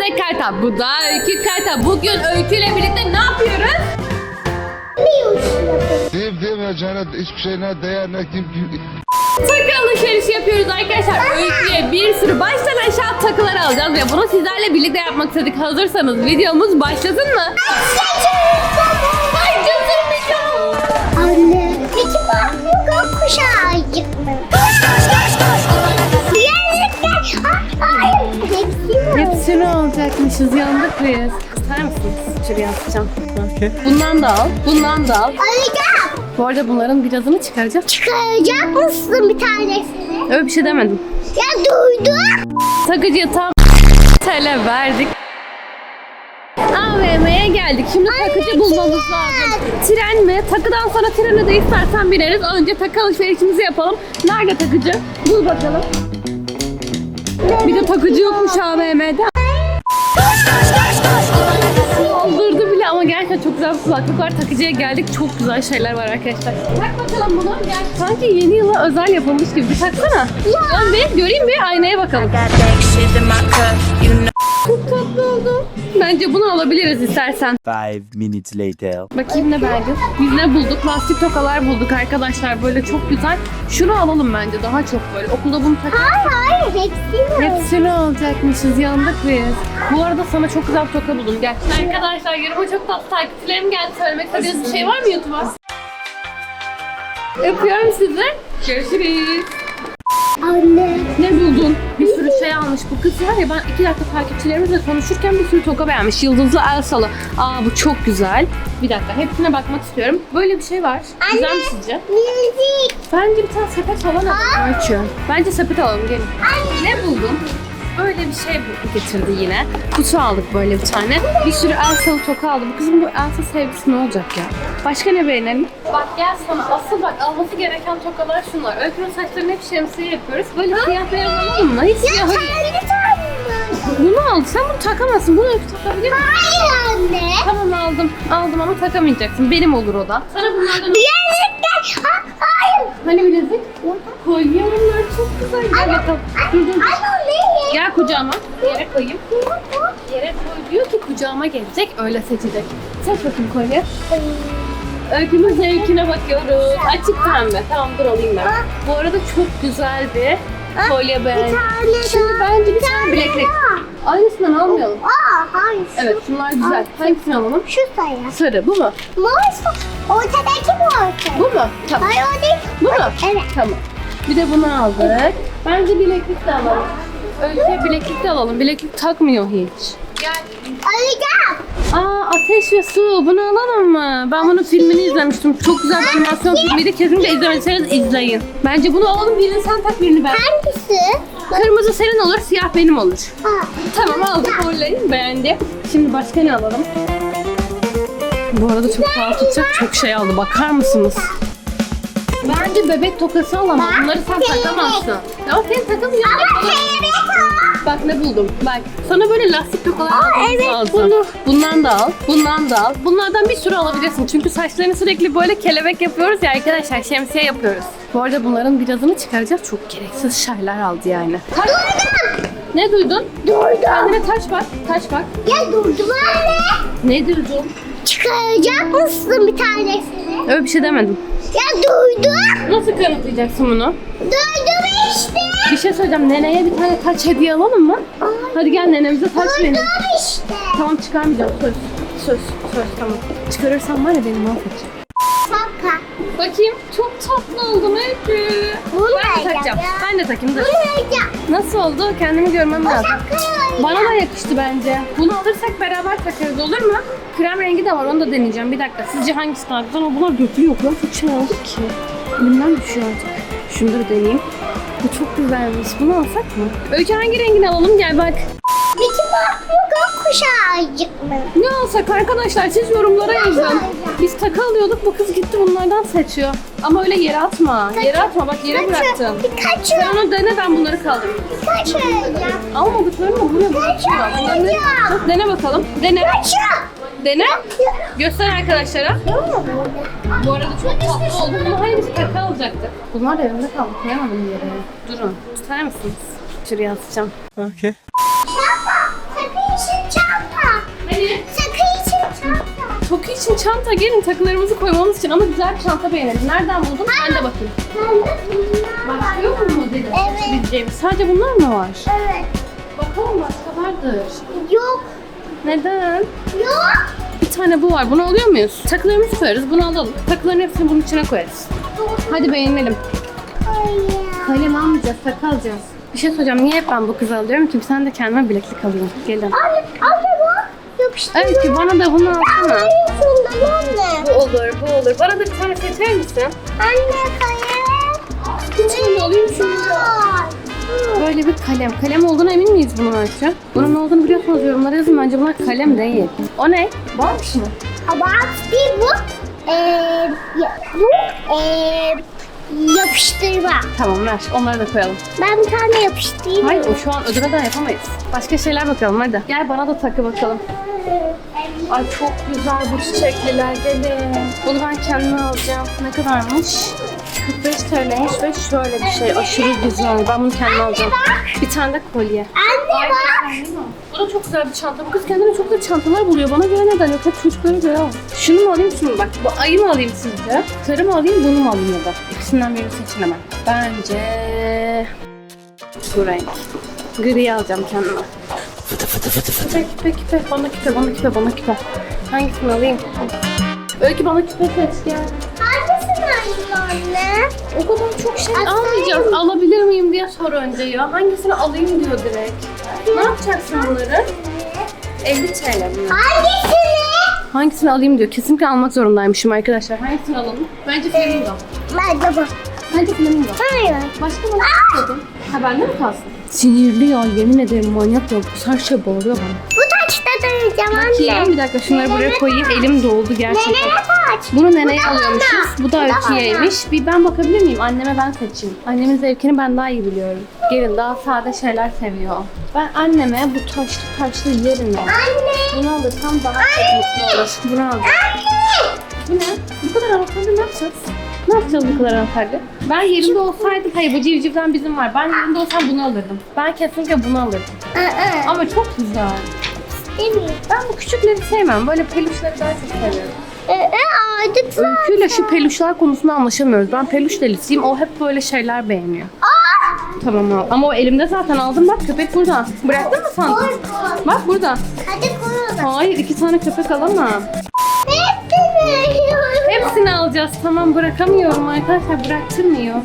Zek Kartal. Bu da Öykü Kartal. Bugün Öykü ile birlikte ne yapıyoruz? Deyip diyemeyeceğine hiçbir şeyine değer ne kim kim. Takı alışverişi yapıyoruz arkadaşlar. Öykü'ye bir sürü baştan aşağı takılar alacağız ve bunu sizlerle birlikte yapmak istedik. Hazırsanız videomuz başlasın mı? Ay Hepsini alacakmışız. Yandık biz. Tutar mısınız? Şuraya atacağım. Bundan da al. Bundan da al. Alacağım. Bu arada bunların birazını çıkaracağız. Çıkaracak mısın bir tanesini? Öyle bir şey demedim. Ya duydum. Takıcıya tam TL verdik. AVM'ye geldik. Şimdi takıcı bulmamız lazım. Tren mi? Takıdan sonra trene de istersen bineriz. Önce takı alışverişimizi yapalım. Nerede takıcı? Bul bakalım. Bir de takıcı yokmuş AVM'de. Doldurdu bile ama gerçekten çok güzel bir kulaklık var. Takıcıya geldik. Çok güzel şeyler var arkadaşlar. Tak bakalım bunu. Gel. Sanki yeni yıla özel yapılmış gibi. Bir taksana. Dön bir göreyim bir aynaya bakalım. Çok tatlı oldu. Bence bunu alabiliriz istersen. Five minutes later. Bakayım ne belge. Biz ne bulduk? Plastik tokalar bulduk arkadaşlar. Böyle çok güzel. Şunu alalım bence daha çok böyle. Okulda bunu tak. Hayır hayır hepsi mi? Hepsini alacakmışız. Yandık biz. Bu arada sana çok güzel bir toka buldum. Gel. Arkadaşlar yoruma çok tatlı takipçilerim geldi. Söylemek istediğiniz bir şey var mı YouTube'a? Öpüyorum sizi. Görüşürüz. Anne. Ne buldun? Bir sürü şey almış bu kız var ya ben iki dakika takipçilerimizle konuşurken bir sürü toka beğenmiş. Yıldızlı Elsalı. Aa bu çok güzel. Bir dakika hepsine bakmak istiyorum. Böyle bir şey var. Güzel mi sizce? Müzik. Bence bir tane sepet falan alalım. Açıyorum. Bence sepet alalım gelin. Ne buldun? Böyle bir şey getirdi yine. Kutu aldık böyle bir tane. Bir sürü Elsa'lı toka aldı. Bu kızın bu Elsa sevgisi ne olacak ya? Başka ne beğenelim? Bak gel sana. Asıl bak alması gereken tokalar şunlar. Öykünün saçlarını hep şemsiye yapıyoruz. Böyle siyah beyaz alalım mı? Hiç siyah Ya kendi. Bunu al. Sen bunu takamazsın. Bunu öykü takabilir misin? Hayır anne. Tamam aldım. Aldım ama takamayacaksın. Benim olur o da. Sana bunlardan... Yerlikler. Ha, hayır. Hani bilezik? Kolye onlar çok güzel. Gel bakalım. Dur dur. Anne o ne? Gel kucağıma. Yere koyayım. Yere koy diyor ki kucağıma gelecek öyle seçecek. Seç bakayım kolye. Öykümün zevkine bakıyoruz. Açık pembe. Tamam dur alayım ben. Bu arada çok güzel bir kolye ben. Şimdi bence bir tane bileklik. Aynısından almayalım. Aa hayır. Evet şunlar güzel. Hangisini alalım? Şu sayı. Sarı bu mu? Morsa. Ortadaki morsa. Bu mu? Tamam. Hayır o değil. Bu mu? Evet. Tamam. Bir de bunu aldık. Bence bileklik de alalım. Öykü'ye bileklik de alalım. Bileklik takmıyor hiç. Alacağım. Aa Ateş ve Su bunu alalım mı? Ben bunun filmini izlemiştim. Çok güzel bir animasyon filmiydi. Kesinlikle izlemediyseniz izleyin. Bence bunu alalım. Birini sen tak birini ben. Hangisi? Kırmızı senin olur, siyah benim olur. Ha. Tamam aldık orayı. Beğendim. Şimdi başka ne alalım? Bu arada çok pahalı tutacak çok şey aldı. Bakar mısınız? Bence bebek tokası alamam. Bunları sen takamazsın. Ya sen takamıyorsun. Ama o. Bak ne buldum. Bak sana böyle lastik tokalar almamız evet, lazım. bunu. Bundan da al. Bundan da al. Bunlardan bir sürü alabilirsin. Çünkü saçlarını sürekli böyle kelebek yapıyoruz ya arkadaşlar. Şemsiye yapıyoruz. Bu arada bunların birazını çıkaracağız. Çok gereksiz şeyler aldı yani. Duydum. Ne duydun? Duydum. Kendine taş bak. Taş bak. Ya durdum anne. Ne duydun? Çıkaracak mısın bir tanesini? Öyle bir şey demedim. Ya duydum. Nasıl kanıtlayacaksın bunu? Duydum işte. Bir şey söyleyeceğim. Neneye bir tane taç hediye alalım mı? Hadi gel nenemize taç verelim. Duydum işte. Tamam çıkarmayacağım. Söz. Söz. Söz tamam. Çıkarırsam var ya beni mahvedecek. Bakayım. Çok tatlı oldum Öykü. Bunu Ben de takacağım. ya. Ben de takayım. Dur. Bunu vereceğim. Nasıl oldu? Kendimi görmem O lazım. Bana da yakıştı bence. Bunu alırsak beraber takarız olur mu? Krem rengi de var onu da deneyeceğim. Bir dakika. Sizce hangisi daha güzel? Ama bunlar götürüyor. Çok şey aldık ki. Elimden düşüyor artık. Şunları deneyeyim. Bu çok güzelmiş. Bunu alsak mı? Öykü hangi rengini alalım? Gel bak. Peki bak bu gökkuşağı acıkma. Ne alsak arkadaşlar siz yorumlara yazın. Biz takı alıyorduk bu kız gitti bunlardan seçiyor. Ama öyle yere atma. Yere atma bak yere bıraktım. Birkaç Sen onu dene ben bunları kaldırayım. Birkaç vereceğim. Almadıklarımı buraya bırakıyor. Bunları ne- alacağım. Dene bakalım. Dene. Kaçı. Dene. Göster arkadaşlara. Bu arada çok tatlı oldu. Bunu hani biz takı alacaktık. Bunlar da elimde kaldı. Koyamadım yere. Durun. Tutar mısınız? Şuraya atacağım. Okay. Sakın için çanta. Sakı için çanta. Gelin takılarımızı koymamız için ama güzel bir çanta beğenelim. Nereden buldun? Ben de bakayım. Başka yok mu modeli? Evet. Sadece bunlar mı var? Evet. Bakalım başka vardır. Yok. Neden? Yok. Bir tane bu var. Bunu alıyor muyuz? Takılarımızı koyarız. Bunu alalım. Takıların hepsini bunun içine koyarız. Hadi beğenelim. Kalem almayacağız, takı alacağız. Bir şey soracağım. Niye hep ben bu kızı alıyorum ki? Sen de kendime bileklik alayım. Gelin. Anne, anne Evet ki bana da bunu alsana. Şundan anne. Bu olur, bu olur. Bana da bir tane seçer misin? Anne kalem. Şunu alayım şunu. Var. Böyle bir kalem. Kalem olduğuna emin miyiz bunun ölçü? Bunun ne olduğunu biliyorsunuz yorumlara yazın. Bence bunlar kalem değil. O ne? Varmış mı? Ama bir bu. Ee, bu ee, yapıştırma. Tamam ver. Onları da koyalım. Ben bir tane yapıştırayım. Hayır o şu an ödemeden yapamayız. Başka şeyler bakalım hadi. Gel bana da takı bakalım. Ay çok güzel bu çiçekliler gelin. Bunu ben kendime alacağım. Ne kadarmış? 45 TL'ymiş ve şöyle bir şey aşırı güzel. Ben bunu kendime alacağım. Bir tane de kolye. Anne bak. Bu da çok güzel bir çanta. Bu kız kendine çok güzel çantalar buluyor. Bana göre neden yok? Hep çocuklara göre al. Şunu mu alayım şunu mu? bak. Bu ayı mı alayım sizce? Sarı mı alayım bunu mu alayım ya da? İkisinden birini seçin hemen. Bence bu renk. Gri alacağım kendime. Küpe küpe küpe. Bana küpe bana küpe bana küpe. Hangisini alayım? Öykü bana küpe seç gel. Hangisini alayım anne? O kadar çok şey Aslında- almayacağız. Alabilir miyim diye sor önce ya. Hangisini alayım diyor direkt. Ne yapacaksın bunları? 50 TL bunlar. Hangisini? Hangisini alayım diyor. Kesinlikle almak zorundaymışım arkadaşlar. Hangisini alalım? Bence flamingo. Ben de bu. Bence flamingo. Hayır. Başka ne istiyordun? Ha bende mi kalsın? Sinirli ya yemin ederim manyak ya. Her şey bağırıyor bana. Bu taçta döneceğim anne. Bir dakika şunları buraya koyayım. Elim doldu gerçekten. Nereye taç? Bunu neneye alıyormuşuz. Bu da Öykü'yeymiş. Bir ben bakabilir miyim? Anneme ben seçeyim. Annemin zevkini ben daha iyi biliyorum. Gelin daha sade şeyler seviyor. Ben anneme bu taşlı taşlı yerine Anne. bunu alırsam daha çok mutlu olur. Bunu alacağım. Bu ne? Bu kadar anahtarlı ne yapacağız? Ne yapacağız bu kadar anahtarlı? Ben yerinde olsaydım, hayır bu civcivden bizim var. Ben yerinde olsam bunu alırdım. Ben kesinlikle bunu alırdım. Aa, Ama çok güzel. demiyorum. Ben bu küçükleri sevmem. Böyle peluşları daha çok seviyorum. Ee, artık Öyküyle şu peluşlar konusunda anlaşamıyoruz. Ben peluş delisiyim. O hep böyle şeyler beğeniyor. Tamam al. Ama o elimde zaten aldım. Bak köpek burada. Bıraktın mı sandın? Bak burada. Hadi koyalım. Hayır iki tane köpek alamam. Hepsini. Hepsini alacağız. Tamam bırakamıyorum arkadaşlar. Bıraktırmıyor.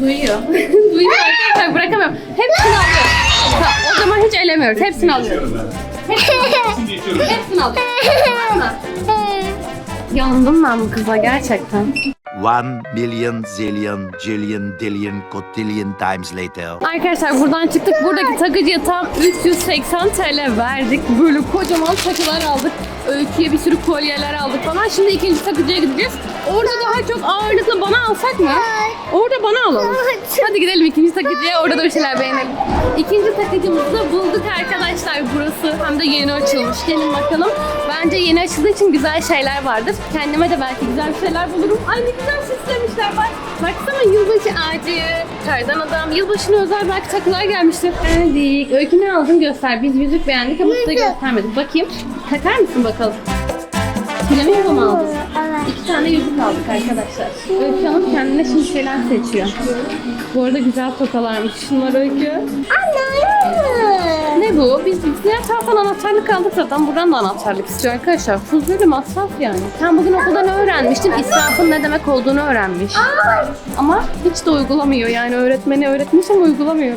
Duyuyor. Duyuyor arkadaşlar bırakamıyorum. Hepsini. Tamam, o zaman hiç elemiyoruz. Hepsini alıyoruz. Hepsini alıyoruz. Mı? Yandım ben bu kıza gerçekten. One million zillion jillion dillion cotillion times later. Arkadaşlar buradan çıktık. Buradaki takıcıya tam 380 TL verdik. Böyle kocaman takılar aldık. Öyküye bir sürü kolyeler aldık falan. Şimdi ikinci takıcıya gideceğiz. Orada daha çok ağırlıklı bana alsak mı? Orada bana alalım. Hadi gidelim ikinci takıcıya. Orada da bir şeyler beğenelim. İkinci takıcımızı bulduk arkadaşlar. Burası hem de yeni açılmış. Gelin bakalım. Bence yeni açıldığı için güzel şeyler vardır. Kendime de belki güzel bir şeyler bulurum. Ay ne güzel süslemişler bak. Baksana yılbaşı ağacı, kardan adam, yılbaşına özel belki takılar gelmiştir. Geldik. Öykü ne aldın göster. Biz yüzük beğendik ama size göstermedik. Bakayım. Takar mısın bakalım? Flamingo mu aldın? İki tane yüzük aldık arkadaşlar. Öykü Hanım kendine şimdi şeyler seçiyor. Bu arada güzel tokalarmış. Şunlar Öykü. Anne. Ne bu? Biz diğer taraftan anahtarlık aldık zaten. Buradan da anahtarlık istiyor arkadaşlar. Fuzuli masraf yani. Sen bugün okulda ne öğrenmiştin? İsrafın ne demek olduğunu öğrenmiş. Ama hiç de uygulamıyor. Yani öğretmeni öğretmiş ama uygulamıyor.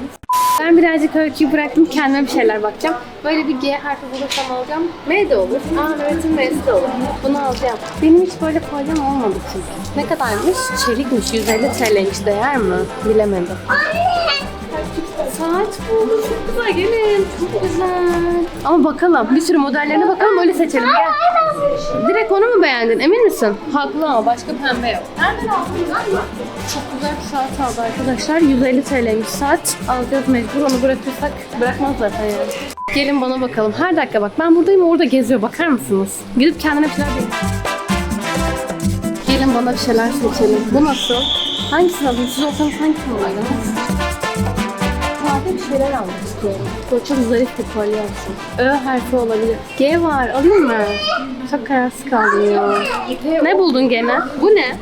Ben birazcık öyküyü bıraktım. Kendime bir şeyler bakacağım. Böyle bir G harfi bulursam alacağım. M de olur. A öğretim M'si de olur. Bunu alacağım. Benim hiç böyle kolyem olmadı çünkü. Ne kadarmış? Çelikmiş. 150 TL'ymiş. Değer mi? Bilemedim. Saat bu. Çok güzel. Gelin. Çok güzel. Ama bakalım. Bir sürü modellerine bakalım. Öyle seçelim. Gel. Direkt onu mu beğendin? Emin misin? Haklı ama başka pembe yok. Nereden aldın lan? Çok güzel bir saat aldı arkadaşlar. 150 TL'ymiş saat. Alacağız mecbur. Onu bırakırsak bırakmaz zaten yani. Gelin bana bakalım. Her dakika bak. Ben buradayım orada geziyor. Bakar mısınız? Gidip kendine bir şeyler. Gelin bana bir şeyler seçelim. Bu nasıl? Hangisini alayım? Siz olsanız hangisini alaydınız? Sade bir şeyler almak istiyorum. Böyle çok zarif bir kolye olsun. Ö harfi olabilir. G var. Alayım mı? Çok kararsız kaldım ya. Ne buldun gene? Bu ne?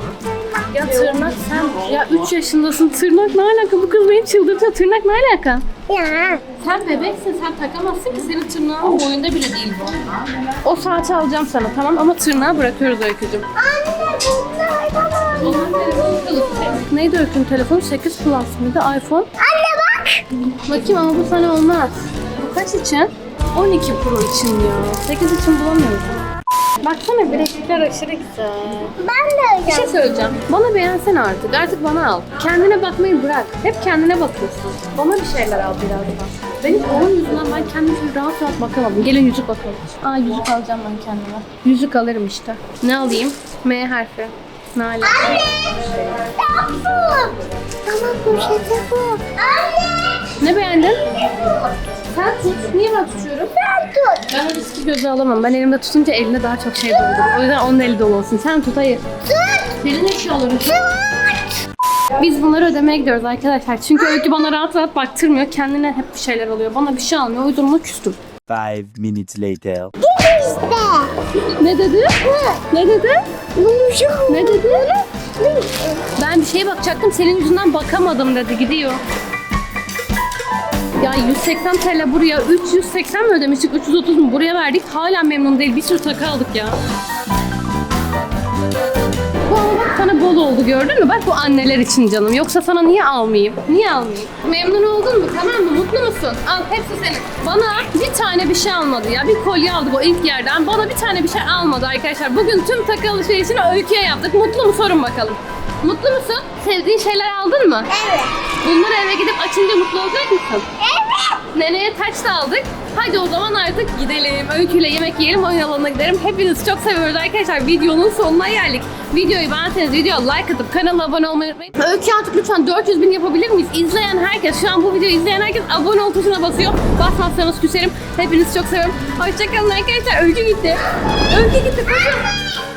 Ya tırnak sen ya 3 yaşındasın tırnak ne alaka bu kız beni çıldırtıyor tırnak ne alaka? Ya. Sen bebeksin sen takamazsın ki senin tırnağın boyunda bile değil bu. O saati alacağım sana tamam ama tırnağı bırakıyoruz Öykücüğüm. Anne bunlar bana. Neydi Öykü'nün telefonu? 8 Plus mıydı? iPhone? Anne. Bakayım ama bu sana olmaz. Bu kaç için? 12 Pro için ya. 8 için bulamıyorum. Baksana bileklikler aşırı güzel. Ben de Bir şey öyle. söyleyeceğim. Bana beğensene artık. Artık bana al. Kendine bakmayı bırak. Hep kendine bakıyorsun. Bana bir şeyler al biraz da. Benim onun yüzünden ben kendime şöyle rahat rahat bakamadım. Gelin yüzük bakalım. Aa yüzük alacağım ben kendime. Yüzük alırım işte. Ne alayım? M harfi. Ne alaka? Anne. Yaptım. Ama poşeti bu. Anne. Ne beğendin? Sen tut. Niye ben tutuyorum? Sen tut. Ben o riski göze alamam. Ben elimde tutunca elinde daha çok şey dolduruyor. O yüzden onun eli dolu olsun. Sen tut hayır. Tut. Senin eşyaların tut. Biz bunları ödemeye gidiyoruz arkadaşlar. Çünkü Öykü bana rahat rahat baktırmıyor. Kendine hep bir şeyler alıyor. Bana bir şey almıyor. O yüzden ona küstüm. Five minutes later. İşte. Ne dedi? Ne dedi? Ne dedi? Ben bir şeye bakacaktım. Senin yüzünden bakamadım dedi. Gidiyor. Ya 180 TL buraya 380 mi ödemiştik 330 mu buraya verdik hala memnun değil bir sürü takı aldık ya. Bu ama bak sana bol oldu gördün mü? Bak bu anneler için canım. Yoksa sana niye almayayım? Niye almayayım? Memnun oldun mu? Tamam mı? Mutlu musun? Al hepsi senin. Bana bir tane bir şey almadı ya. Bir kolye aldık o ilk yerden. Bana bir tane bir şey almadı arkadaşlar. Bugün tüm takı alışverişini öyküye yaptık. Mutlu mu? Sorun bakalım. Mutlu musun? Sevdiğin şeyler aldın mı? Evet. Bunları eve gidip açınca mutlu olacak mısın? Evet. Neneye taç da aldık. Hadi o zaman artık gidelim. Öyküyle yemek yiyelim, oyun alanına gidelim. Hepinizi çok seviyoruz arkadaşlar. Videonun sonuna geldik. Videoyu beğenseniz videoya like atıp kanala abone olmayı unutmayın. Öykü artık lütfen 400 bin yapabilir miyiz? İzleyen herkes, şu an bu videoyu izleyen herkes abone ol tuşuna basıyor. Basmazsanız küserim. Hepinizi çok seviyorum. Hoşçakalın arkadaşlar. Öykü gitti. Öykü gitti. Koşun.